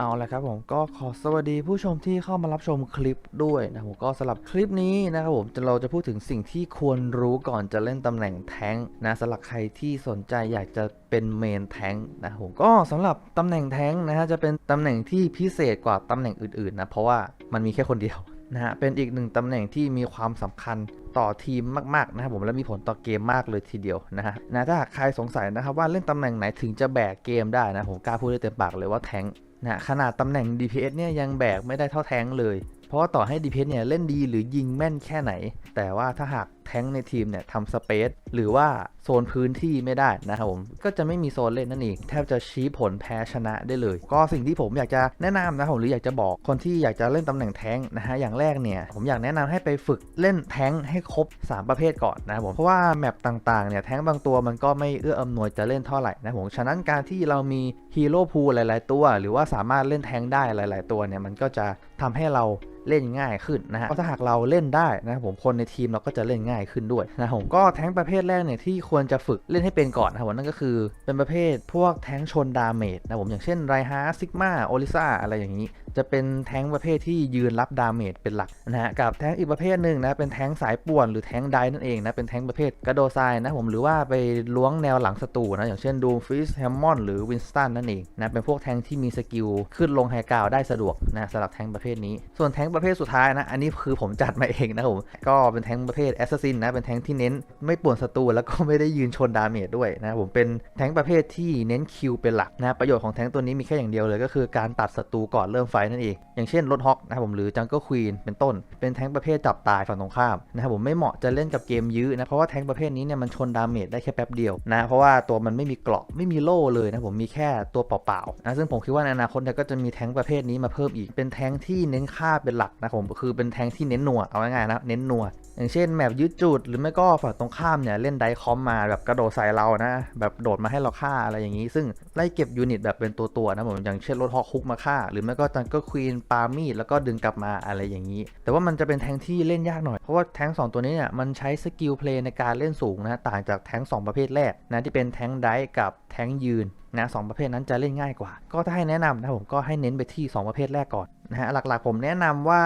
เอาละครับผมก็ขอสวัสดีผู้ชมที่เข้ามารับชมคลิปด้วยนะผมก็สำหรับคลิปนี้นะครับผมเราจะพูดถึงสิ่งที่ควรรู้ก่อนจะเล่นตำแหน่งแท้งนะสำหรับใครที่สนใจอยากจะเป็นเมนแท้งนะผมก็สำหรับตำแหน่งแท้งนะฮะจะเป็นตำแหน่งที่พิเศษกว่าตำแหน่งอื่นๆนะเพราะว่ามันมีแค่คนเดียวนะฮะเป็นอีกหนึ่งตำแหน่งที่มีความสำคัญต่อทีมมากๆนะครับผมและมีผลต่อเกมมากเลยทีเดียวนะฮะนะถ้าหากใครสงสัยนะครับว่าเล่นตำแหน่งไหนถึงจะแบกเกมได้นะผมกล้าพูดได้เต็มปากเลยว่าแท้ง นะขนาดตำแหน่ง DPS เนี่ยยังแบกไม่ได้เท่าแท้งเลย เพราะต่อให้ DPS เนี่ยเล่นดีหรือยิงแม่นแค่ไหน แต่ว่าถ้าหากแท้งในทีมเนี่ยทำสเปซหรือว่าโซนพื้นที่ไม่ได้นะครับผมก็จะไม่มีโซนเล่นนั่นเองแทบจะชี้ผลแพ้ชนะได้เลย ก็สิ่งที่ผมอยากจะแนะนำนะผมหรืออยากจะบอกคนที่อยากจะเล่นตำแหน่งแท้งนะฮะอย่างแรกเนี่ยผมอยากแนะนำให้ไปฝึกเล่นแท้งให้ครบ 3 ประเภทก่อนนะครับผมเพราะว่าแมปต่างๆเนี่ยแท้งบางตัวมันก็ไม่เอื้ออำนวยจะเล่นเท่าไหร่นะผมฉะนั้นการที่เรามีฮีโร่พูลหลาย ๆ ตัว หรือว่าสามารถเล่นแท้งได้หลาย ๆ ตัวเนี่ยมันก็จะทำให้เราเล่นง่ายขึ้นนะฮะเพราะถ้าหากเราเล่นได้นะครับผมคนในทีมเราก็จะเล่นง่ายขึ้นด้วยนะผมก็แท้งประเภทแรกเนี่ยที่ควรจะฝึกเล่นให้เป็นก่อนนะครับผมนั่นก็คือเป็นประเภทพวกแท้งชนดาเมจนะผมอย่างเช่นไรฮาร์ซิกมาโอลิซาอะไรอย่างนี้จะเป็นแท้งประเภทที่ยืนรับดาเมจเป็นหลักนะฮะกับแท้งอีกประเภทหนึ่งนะเป็นแท้งสายป่วนหรือแท้งไดนั่นเองนะเป็นแท้งประเภทกระโดดทรายนะผมหรือว่าไปล้วงแนวหลังศัตรูนะอย่างเช่นดูฟิสแฮมมอนหรือวินสตันนั่นเองนะเป็นพวกแท้งที่มีสกิลขึ้นลงไฮกราวได้สะดวกนะสำหรับแท้งประเภทนี้ ส่วนแท้งประเภทสุดท้ายนะอันนี้คือผมจัดมาเองนะผมก็เป็นแท้งประเภทแอสซัสซินนะเป็นแท้งที่เน้นไม่ป่วนศัตรูแล้วก็ไม่ได้ยืนชนดาเมจด้วยนะผมเป็นแท้งประเภทที่เน้นคิวเป็นหลักนะประโยชน์ของแท้งตัวนี้มีแค่อย่างเดียวเลยก็คือการตัดศัตรูก่อนเริ่มไฟนั่นเอง อย่างเช่นรถฮอกนะครับผมหรือจังเกิลควีนเป็นต้น เป็นแท้งประเภทจับตายฝั่งตรงข้ามนะครับผมไม่เหมาะจะเล่นกับเกมยื้อนะเพราะว่าแท้งประเภทนี้เนี่ยมันชนดาเมจได้แค่แป๊บเดียวนะเพราะว่าตัวมันไม่มีเกราะไม่มีโล่เลยนะผมมีแค่ตัวเปล่าๆนะซึ่งผมคิดว่าในอนาคตเนี่ยก็จะมีแท้งประเภทนี้มาเพิ่มอีกเป็นแท้งที่เน้นฆ่าเป็นหลักนะผมคือเป็นแท้งที่เน้นหนัวเอาง่ายๆนะเน้นหนัวอย่างเช่นแมปยืดจุดหรือไม่ก็ฝั่งตรงข้ามเนี่ยเล่นไดคอมมาแบบกระโดดใส่เรานะแบบโดดมาให้เราฆ่าอะไรอย่างนี้ ซึ่งไล่เก็บยูนิตแบบเป็นตัวๆนะผมอย่างเช่นรถฮอกคุกมาฆ่า หรือไม่ก็จังก็ควีนปามีดแล้วก็ดึงกลับมาอะไรอย่างนี้ แต่ว่ามันจะเป็นแทงที่เล่นยากหน่อย เพราะว่าแทงสองตัวนี้เนี่ยมันใช้สกิลเพลย์ในการเล่นสูงนะต่างจากแทงสองประเภทแรกนะที่เป็นแทงไดกับแทงยืนนะสองประเภทนั้นจะเล่นง่ายกว่า ก็ถ้าให้แนะนำนะผมก็ให้เน้นไปที่ 2 ประเภทแรกก่อนนะฮะหลักๆผมแนะนำว่า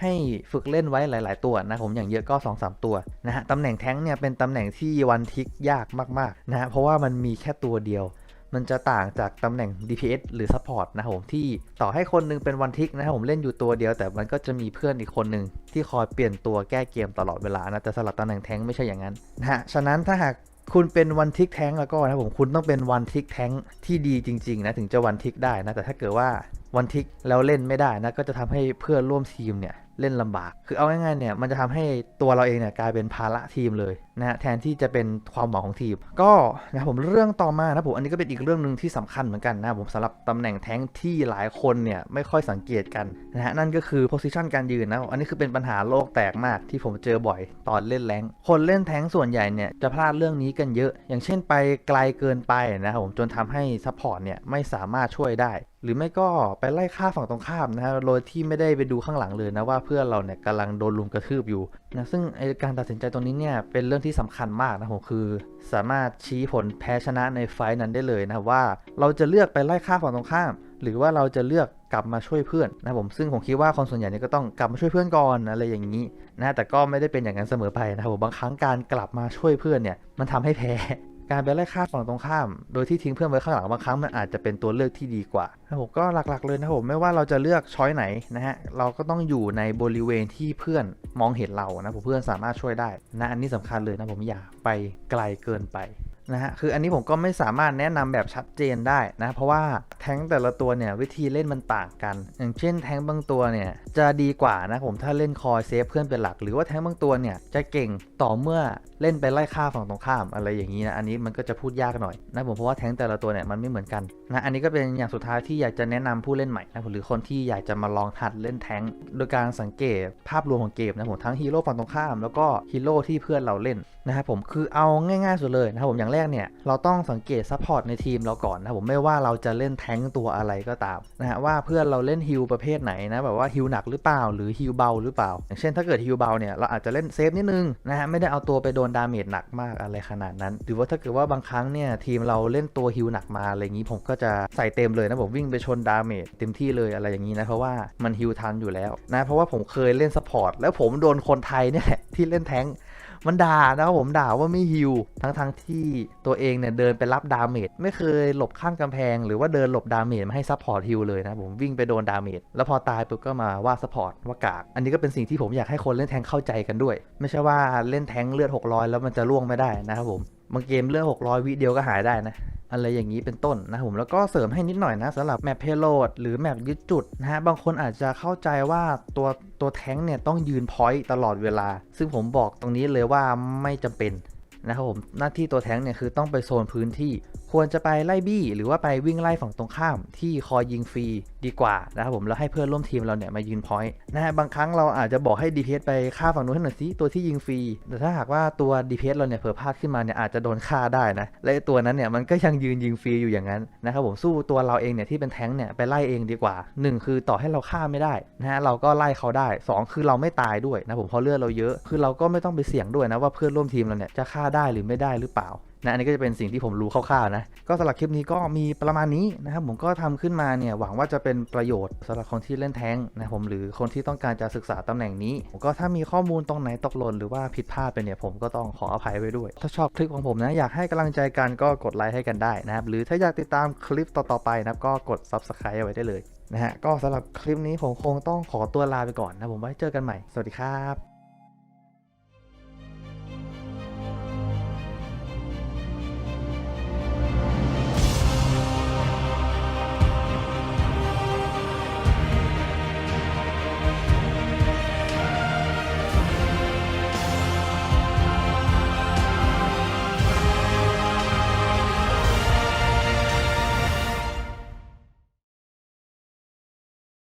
ให้ฝึกเล่นไว้หลาย ๆ ตัวนะผมอย่างเยอะก็ 2-3 ตัวนะฮะตำแหน่งแท้งเนี่ยเป็นตำแหน่งที่วันทิกยากมากๆนะฮะเพราะว่ามันมีแค่ตัวเดียว มันจะต่างจากตำแหน่ง DPS หรือ Support นะครับผมที่ต่อให้คนหนึงเป็นวันทิกนะครับผมเล่นอยู่ตัวเดียว แต่มันก็จะมีเพื่อนอีกคนหนึ่งที่คอยเปลี่ยนตัวแก้เกมตลอดเวลานะแต่สำหรับตำแหน่งแท้งไม่ใช่อย่างนั้นนะฮะฉะนั้นถ้าหากคุณเป็นวันทิกแท้งแล้วก็นะครับผมคุณต้องเป็นวันทิกแท้งที่ดีจริงๆนะถึงจะวันทิกได้นะแต่ถ้าเกิดว่าวันทิกแล้วเล่นไม่ได้นะก็จะทำให้เพื่อนร่วมทีมเนี่ยเล่นลำบาก คือเอาง่ายๆเนี่ยมันจะทำให้ตัวเราเองเนี่ยกลายเป็นภาระทีมเลย นะฮะแทนที่จะเป็นความหวังของทีม ก็นะครับผมเรื่องต่อมานะผมอันนี้ก็เป็นอีกเรื่องหนึ่งที่สำคัญเหมือนกันนะผมสำหรับตำแหน่งแท้งที่หลายคนเนี่ยไม่ค่อยสังเกตกันนะฮะนั่นก็คือ position การยืนนะอันนี้คือเป็นปัญหาโลกแตกมากที่ผมเจอบ่อยตอนเล่นแรงคนเล่นแท้งส่วนใหญ่เนี่ยจะพลาดเรื่องนี้กันเยอะ อย่างเช่นไปไกลเกินไปนะครับผมจนทำให้ซัพพอร์ตเนี่ยไม่สามารถช่วยได้หรือไม่ก็ไปไล่ฆ่าฝั่งตรงข้ามนะฮะโดยที่ไม่ได้ไปดูข้างหลังเลยนะว่าเพื่อนเราเนี่ยกำลังโดนลุมกระทืบอยู่นะซึ่งการตัดสินใจตรงนี้เนี่ยเป็นเรื่องที่สำคัญมากนะผมคือ สามารถชี้ผลแพ้ชนะในไฟท์นั้นได้เลยนะว่า เราจะเลือกไปไล่ฆ่าฝั่งตรงข้าม หรือว่าเราจะเลือกกลับมาช่วยเพื่อนนะผมซึ่งผมคิดว่าคนส่วนใหญ่เนี่ยก็ต้องกลับมาช่วยเพื่อนก่อนอะไรอย่างนี้นะแต่ก็ไม่ได้เป็นอย่างนั้นเสมอไปนะครับผมบางครั้งการกลับมาช่วยเพื่อนเนี่ยมันทำให้แพ้ การไปไล่ฆ่าฝั่งตรงข้าม โดยที่ทิ้งเพื่อนไว้ข้างหลังบางครั้งมันอาจจะเป็นตัวเลือกที่ดีกว่านะผมก็หลักๆเลยนะผมไม่ว่าเราจะเลือกช้อยไหนนะฮะเราก็ต้องอยู่ในบริเวณที่เพื่อนมองเห็นเรานะผมเพื่อนสามารถช่วยได้นะอันนี้สำคัญเลยนะผมอย่าไปไกลเกินไปนะฮะคืออันนี้ผมก็ไม่สามารถแนะนำแบบชัดเจนได้นะเพราะว่าแท้งแต่ละตัวเนี่ยวิธีเล่นมันต่างกัน อย่างเช่นแท้งบางตัวเนี่ยจะดีกว่านะผมถ้าเล่นคอยเซฟเพื่อนเป็นหลัก หรือว่าแท้งบางตัวเนี่ยจะเก่งต่อเมื่อเล่นไปไล่ฆ่าฝั่งตรงข้ามอะไรอย่างนี้นะอันนี้มันก็จะพูดยากหน่อยนะผมเพราะว่าแท้งแต่ละตัวเนี่ยมันไม่เหมือนกันนะอันนี้ก็เป็นอย่างสุดท้ายที่อยากจะแนะนำผู้เล่นใหม่นะผมหรือคนที่อยากจะมาลองหัดเล่นแท้งโดยการสังเกตภาพรวมของเกมนะผมทั้งฮีโร่ฝั่งตรงข้าม แล้วก็ฮีโร่ที่เพื่อนเราเล่นนะครับผมคือเอาง่ายๆสุดเลยนะครับผมอย่างแรกเนี่ยเราต้องสังเกตซัพพอร์ตในทีมเราก่อนนะผมไม่ว่าเราจะเล่นแท้งตัวอะไรก็ตามนะฮะว่าเพื่อนเราเล่นฮิลประเภทไหนนะแบบว่าฮิลหนักหรือเปล่าหรือฮิลเบาหรือเปล่าอย่างเช่นถ้าเกิดฮิลเบาเนี่ยเราอาจจะเล่นเซฟนิดนึงนะฮะไม่ได้เอาตัวไปโดนดาเมจหนักมากอะไรขนาดนั้น หรือว่าถ้าเกิดว่าบางครั้งเนี่ยทีมเราเล่นตัวฮิลหนักมาอะไรอย่างนี้ผมก็จะใส่เต็มเลยนะผมวิ่งไปชนดาเมจเต็มที่เลยอะไรอย่างนี้นะเพราะว่ามันฮิลทันอยู่แล้วนะเพราะว่าผมเคยเล่นสปอร์ตแล้วผมโดนคนไทยเนี่ยที่เล่นแท้ง มันด่านะครับผมด่าว่าไม่ฮิวทั้งทั้งๆที่ตัวเองเนี่ยเดินไปรับดาเมจไม่เคยหลบข้างกำแพง หรือว่าเดินหลบดาเมจมาให้ซัพพอร์ตฮิวเลยนะผมวิ่งไปโดนดาเมจแล้วพอตายปุ๊บก็มาว่าซัพพอร์ตว่ากาก อันนี้ก็เป็นสิ่งที่ผมอยากให้คนเล่นแทงเข้าใจกันด้วย ไม่ใช่ว่าเล่นแทงเลือด600 แล้วมันจะล่วงไม่ได้นะครับผม บางเกมเลือด600 วิเดียวก็หายได้นะ อะไรอย่างนี้เป็นต้นนะครับผมแล้วก็เสริมให้นิดหน่อยนะสำหรับแมปเพโลดหรือแมปยึดจุดนะฮะบางคนอาจจะเข้าใจว่าตัวตัวแท้งเนี่ยต้องยืนพอยต์ตลอดเวลา ซึ่งผมบอกตรงนี้เลยว่าไม่จำเป็นนะครับผมหน้าที่ตัวแท้งเนี่ยคือต้องไปโซนพื้นที่ควรจะไปไล่บี้ หรือว่าไปวิ่งไล่ฝั่งตรงข้ามที่คอยยิงฟรีดีกว่านะครับผมแล้วให้เพื่อนร่วมทีมเราเนี่ยมายืนพอยต์นะฮะบางครั้งเราอาจจะบอกให้ DPS ไปฆ่าฝั่งนู้นให้หน่อยสิตัวที่ยิงฟรีแต่ถ้าหากว่าตัว DPS เราเนี่ยเผลอพลาดขึ้นมาเนี่ยอาจจะโดนฆ่าได้นะและตัวนั้นเนี่ยมันก็ยังยืนยิงฟรีอยู่อย่างนั้นนะครับผมสู้ตัวเราเองเนี่ยที่เป็นแท้งเนี่ยไปไล่เองดีกว่าหนึ่งคือต่อให้เราฆ่าไม่ได้นะฮะเราก็ไล่เขาได้สองคือเราไม่ตายด้วยนะผมเพราะเลือดเราเยอะ คือเราก็ไม่ต้องไปเสี่ยงด้วยนะว่าเพื่อนร่วมทีมเราเนี่ยจะฆ่าได้หรือไม่ได้หรือเปล่า นะอันนี้ก็จะเป็นสิ่งที่ผมรู้คร่าวๆนะก็สำหรับคลิปนี้ก็มีประมาณนี้นะครับผมก็ทำขึ้นมาเนี่ยหวังว่าจะเป็นประโยชน์สำหรับคนที่เล่นแท้งนะผมหรือคนที่ต้องการจะศึกษาตำแหน่งนี้ผมก็ถ้ามีข้อมูลตรงไหนตกหล่นหรือว่าผิดพลาดไปเนี่ยผมก็ต้องขออภัยไว้ด้วย ถ้าชอบคลิปของผมนะอยากให้กำลังใจกันก็กดไลค์ให้กันได้นะครับหรือถ้าอยากติดตามคลิปต่อๆไปนะครับก็กด subscribe เอาไว้ได้เลยนะฮะก็สำหรับคลิปนี้ผมคงต้องขอตัวลาไปก่อนนะผมไว้เจอกันใหม่สวัสดีครับ